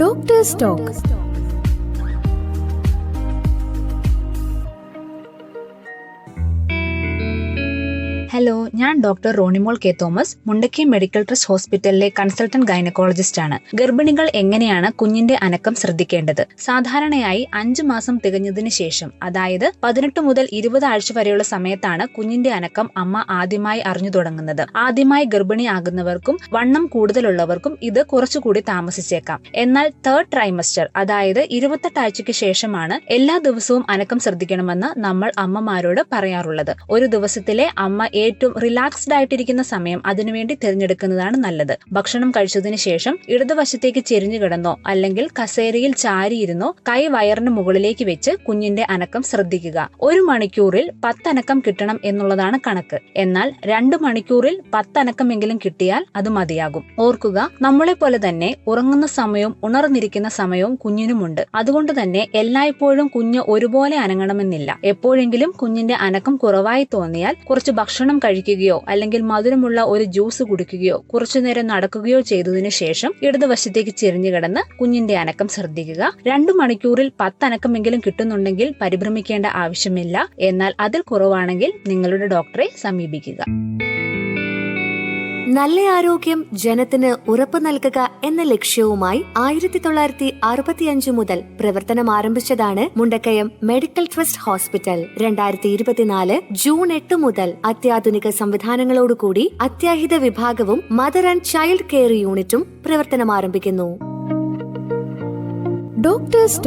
Doctors talk hello ഞാൻ doctor Ronimol K Thomas Mundakki medical trust ഹോസ്പിറ്റലിലെ consultant gynaecologist ആണ് ഗർഭിണികൾ എങ്ങനെയാണ് കുഞ്ഞിന്റെ അനക്കം ശ്രദ്ധിക്കേണ്ടത്? സാധാരണയായി അഞ്ചു മാസം തികഞ്ഞതിന് ശേഷം അതായത് പതിനെട്ട് മുതൽ ഇരുപത് ആഴ്ച വരെയുള്ള സമയത്താണ് കുഞ്ഞിന്റെ അനക്കം അമ്മ ആദ്യമായി അറിഞ്ഞു തുടങ്ങുന്നത്. ആദ്യമായി ഗർഭിണി ആകുന്നവർക്കും വണ്ണം കൂടുതലുള്ളവർക്കും ഇത് കുറച്ചുകൂടി താമസിച്ചേക്കാം. എന്നാൽ തേർഡ് ട്രൈമസ്റ്റർ അതായത് ഇരുപത്തെട്ട് ആഴ്ചയ്ക്ക് ശേഷമാണ് എല്ലാ ദിവസവും അനക്കം ശ്രദ്ധിക്കണമെന്ന് നമ്മൾ അമ്മമാരോട് പറയാറുള്ളത്. ഒരു ദിവസത്തിലെ അമ്മ ഏറ്റവും റിലാക്സ്ഡ് ആയിട്ടിരിക്കുന്ന സമയം അതിനുവേണ്ടി തിരഞ്ഞെടുക്കുന്നതാണ് നല്ലത്. ഭക്ഷണം കഴിച്ചതിന് ശേഷം ഇടതുവശത്തേക്ക് ചെരിഞ്ഞു കിടന്നോ അല്ലെങ്കിൽ കസേരയിൽ ചാരിയിരുന്നോ കൈ വയറിന് മുകളിലേക്ക് വെച്ച് കുഞ്ഞിന്റെ അനക്കം ശ്രദ്ധിക്കുക. ഒരു മണിക്കൂറിൽ പത്തനക്കം കിട്ടണം എന്നുള്ളതാണ് കണക്ക്. എന്നാൽ രണ്ട് മണിക്കൂറിൽ പത്തനക്കമെങ്കിലും കിട്ടിയാൽ അത് മതിയാകും. ഓർക്കുക നമ്മളെ പോലെ തന്നെ ഉറങ്ങുന്ന സമയവും ഉണർന്നിരിക്കുന്ന സമയവും കുഞ്ഞിനുമുണ്ട്. അതുകൊണ്ട് തന്നെ എല്ലായ്പ്പോഴും കുഞ്ഞ് ഒരുപോലെ അനങ്ങണമെന്നില്ല. എപ്പോഴെങ്കിലും കുഞ്ഞിന്റെ അനക്കം കുറവായി തോന്നിയാൽ കുറച്ച് ഭക്ഷണം കഴിക്കുകയോ അല്ലെങ്കിൽ മധുരമുള്ള ഒരു ജ്യൂസ് കുടിക്കുകയോ കുറച്ചുനേരം നടക്കുകയോ ചെയ്തതിനു ശേഷം ഇടതുവശത്തേക്ക് ചെരിഞ്ഞു കിടന്ന് കുഞ്ഞിന്റെ അനക്കം ശ്രദ്ധിക്കുക. രണ്ടു മണിക്കൂറിൽ പത്തനക്കമെങ്കിലും കിട്ടുന്നുണ്ടെങ്കിൽ പരിഭ്രമിക്കേണ്ട ആവശ്യമില്ല. എന്നാൽ അതിൽ കുറവാണെങ്കിൽ നിങ്ങളുടെ ഡോക്ടറെ സമീപിക്കുക. നല്ല ആരോഗ്യം ജനത്തിന് ഉറപ്പു നൽകുക എന്ന ലക്ഷ്യവുമായി ആയിരത്തി തൊള്ളായിരത്തി അറുപത്തിയഞ്ച് മുതൽ പ്രവർത്തനം ആരംഭിച്ചതാണ് മുണ്ടക്കയം മെഡിക്കൽ ട്രസ്റ്റ് ഹോസ്പിറ്റൽ. രണ്ടായിരത്തി ഇരുപത്തിനാല് ജൂൺ എട്ട് മുതൽ അത്യാധുനിക സംവിധാനങ്ങളോടുകൂടി അത്യാഹിത വിഭാഗവും മദർ ആൻഡ് ചൈൽഡ് കെയർ യൂണിറ്റും പ്രവർത്തനം ആരംഭിക്കുന്നു. ഡോക്ടേഴ്സ്